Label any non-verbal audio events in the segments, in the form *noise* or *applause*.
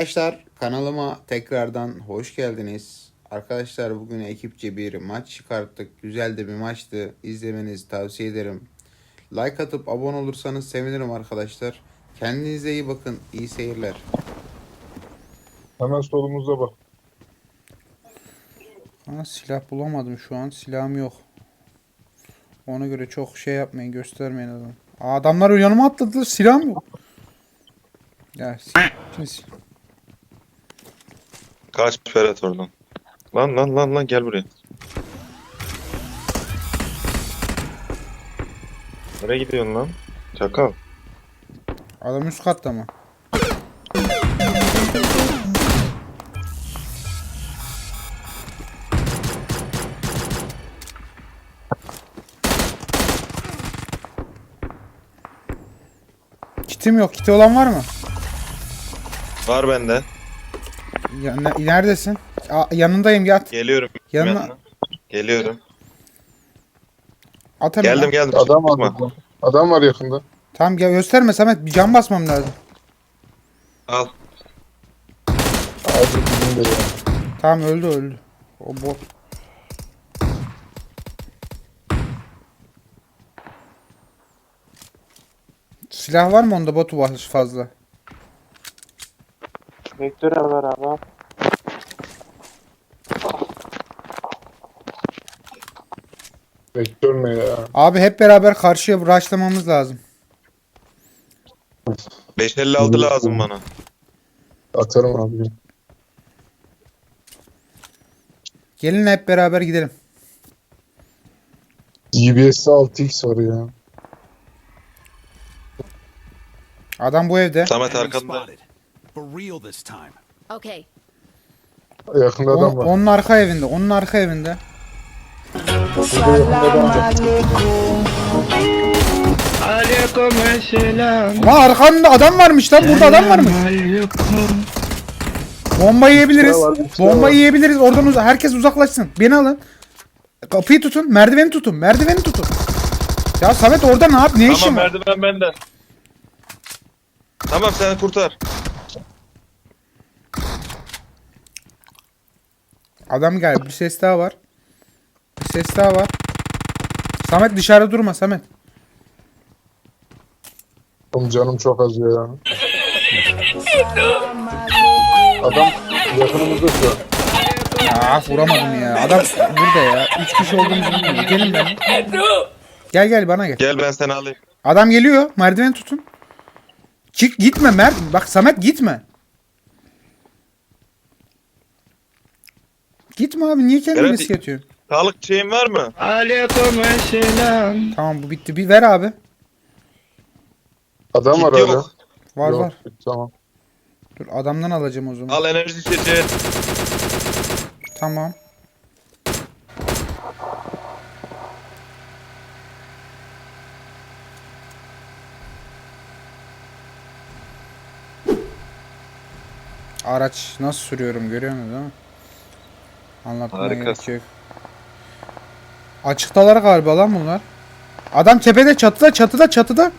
Arkadaşlar kanalıma tekrardan hoş geldiniz. Arkadaşlar bugün ekipçe bir maç çıkarttık. Güzel de bir maçtı. İzlemenizi tavsiye ederim. Like atıp abone olursanız sevinirim arkadaşlar. Kendinize iyi bakın. İyi seyirler. Hemen solumuzda bak. Ha, silah bulamadım şu an. Silahım yok. Ona göre çok şey yapmayın, göstermeyin adam. Aa, adamlar yanıma atladı. Silahım yok. Ya s- Kaç Ferhat oradan. Lan lan lan lan gel buraya. Nereye gidiyorsun lan? Çakal. Adam üst katta mı? Kitim yok. Kiti olan var mı? Var bende. Ya, ne- neredesin? Aa, yanındayım yat. Geliyorum. Yanına- Yanına. Geliyorum. At hemen Geldim geldim. Adam var burada. Adam var yakında. Tamam gel gösterme Samet. Bir can basmam lazım. Al. Ya. Tamam öldü öldü. O bot. Silah var mı onda botu var fazla? Vektör var abi. Vektör ne ya? Abi hep beraber karşıya rushlamamız lazım. 556 lazım bana. Atarım abi. Gelin hep beraber gidelim. GBS'de 6x var ya. Adam bu evde. Samet arkanda. For real this time. Okay. Yakında O- adam var. onun arka evinde. Onun arka evinde. Aleyküm selam. Ama arkanda adam varmış lan. Burada adam varmış. Bomba yiyebiliriz. Bir var, bir Bomba var. yiyebiliriz. Oradan uza herkes uzaklaşsın. Beni alın. Kapıyı tutun. Merdiveni tutun. Merdiveni tutun. Ya Samet orada ne yap? Ne işin Tamam var? merdiven bende. Tamam sen kurtar. Adam geldi. Bir ses daha var. Bir ses daha var. Samet dışarıda durma Samet. Oğlum canım çok az ya. Adam yakınımızda şu an. Ya vuramadım ya. Adam burada ya. Üç kişi olduğumuzu bilmiyor. Gelin ben. Gel gel bana gel. Gel ben seni alayım. Adam geliyor. Merdiveni tutun. Çık gitme Mert. Bak Samet gitme. Gitme abi. Niye kendini Evet. riske atıyorsun? Sağlık şeyin var mı? Aleyküm selam. Tamam bu bitti. Bir ver abi. Adam var hala. yok. Var Yok, var. Tamam. Dur adamdan alacağım o zaman. Al enerji içeceği. Tamam. Araç nasıl sürüyorum görüyor musun değil mi? Anlatmaya Harikasın. gerek yok. Açıktalar galiba lan bunlar. Adam tepede çatıda çatıda çatıda.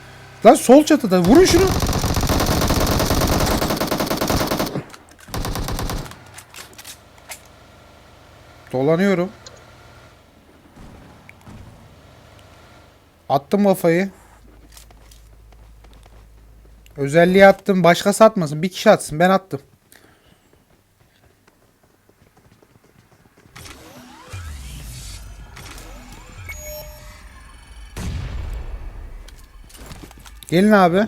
Lan sol çatıda vurun şunu. Dolanıyorum. Attım kafayı. Özelliği attım. Başkası atmasın. Bir kişi atsın. Ben attım. Gelin abi.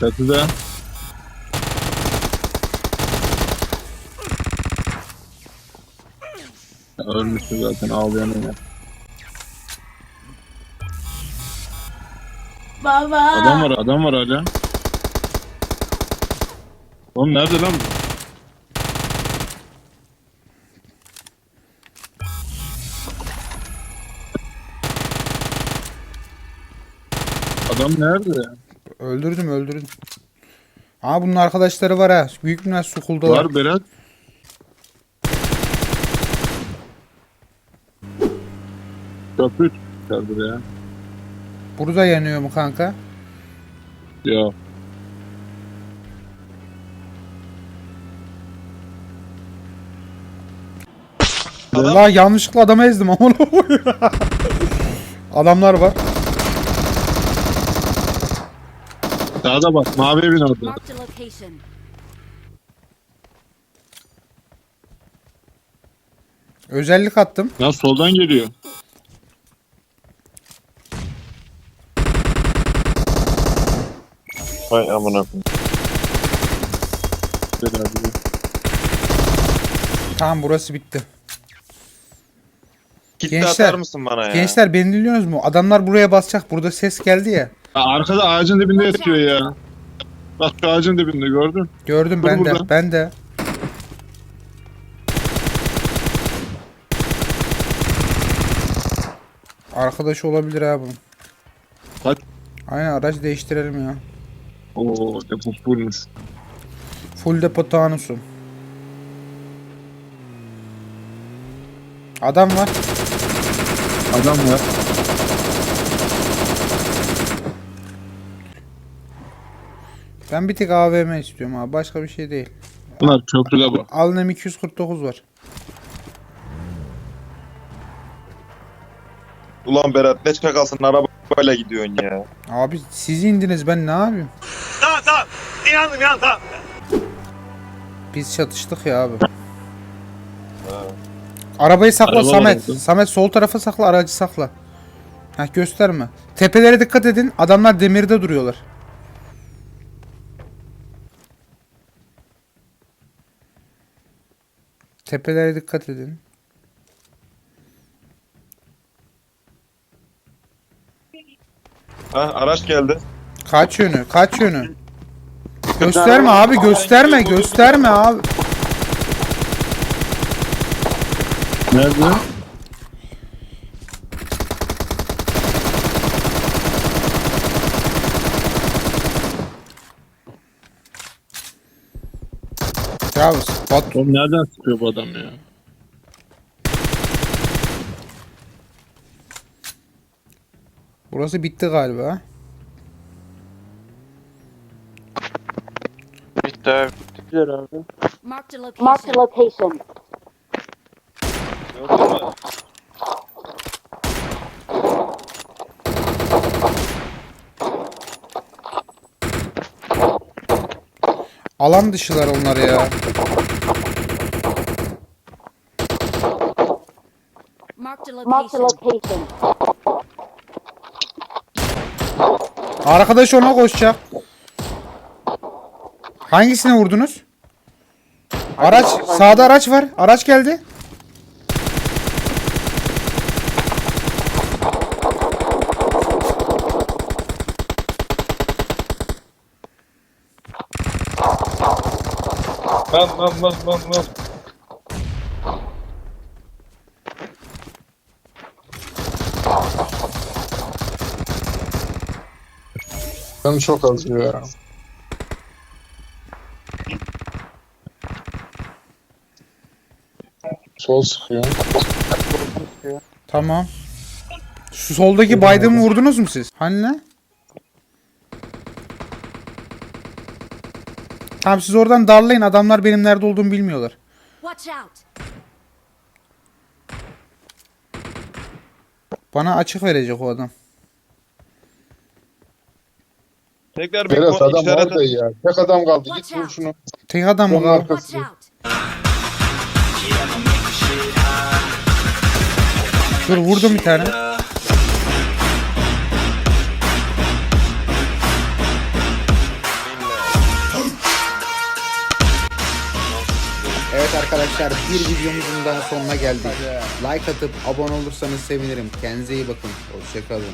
Çatıda. Ya Ölmüştü zaten ağlayan ya. Baba. Adam var, adam var hala. Oğlum nerede lan bu? Adam nerede? Öldürdüm öldürdüm. Aa bunun arkadaşları var ha. Büyük bir sukuldalar. Var Berat. Köprü çıkardır ya. Burada yanıyor mu kanka? Ya. Allah yanlışlıkla adamı ezdim ama *laughs* Adamlar var. Sağda bak mavi evin orada. Marked a location. Özellik attım. Ya soldan geliyor. Hay amına koyayım. Beraber. Tamam burası bitti. Kit Gençler, atar mısın bana ya? Gençler beni dinliyorsunuz mu? Adamlar buraya basacak. Burada ses geldi ya. Ha, arkada ağacın dibinde yatıyor ya. Bak şu ağacın dibinde gördün. Gördüm Dur ben de. burada. Ben de. Arkadaş olabilir ha bunun. Kaç? Aynen araç değiştirelim ya. Oo deposu bulmuş. Full depo tanusum. Adam var. Adam var. Ben bir tek AVM istiyorum abi. Başka bir şey değil. Bunlar köprüde bak. Alın M249 var. Ulan Berat ne çakalsın arabayla gidiyorsun ya. Abi siz indiniz ben ne yapayım? Tamam tamam. İnandım inandım tamam. Biz çatıştık ya abi. Arabayı sakla Araba Samet. orada. Samet sol tarafa sakla aracı sakla. Heh gösterme. Tepelere dikkat edin. Adamlar demirde duruyorlar. Tepelere dikkat edin. Ha araç geldi. Kaç yönü? Kaç yönü? Gösterme abi gösterme gösterme abi. Nerede? Ya bot Oğlum nereden sıkıyor bu adam ya? burası bitti galiba. Bitti abi. Bittiler abi. Marked a location. Marked a location. Alan dışılar onlar ya. Marked a Marked a location. location. Arkadaş ona koşacak. Hangisine vurdunuz? Araç sağda araç var. Araç geldi. Lan lan lan lan lan. Ben çok azıyor ya. Sol sıkıyor. Tamam. Şu soldaki baydığımı vurdunuz mu siz? Hani ne? Tamam siz oradan darlayın. Adamlar benim nerede olduğumu bilmiyorlar. Watch out. Bana açık verecek o adam. Tekrar bir Berat ko- adam işaret orada ya. Tek adam kaldı. Git vur şunu. Tek adam mı Onun kaldı? arkası. Out. Dur vurdum bir tane. Evet arkadaşlar bir videomuzun daha sonuna geldik. Like atıp abone olursanız sevinirim. Kendinize iyi bakın. Hoşçakalın.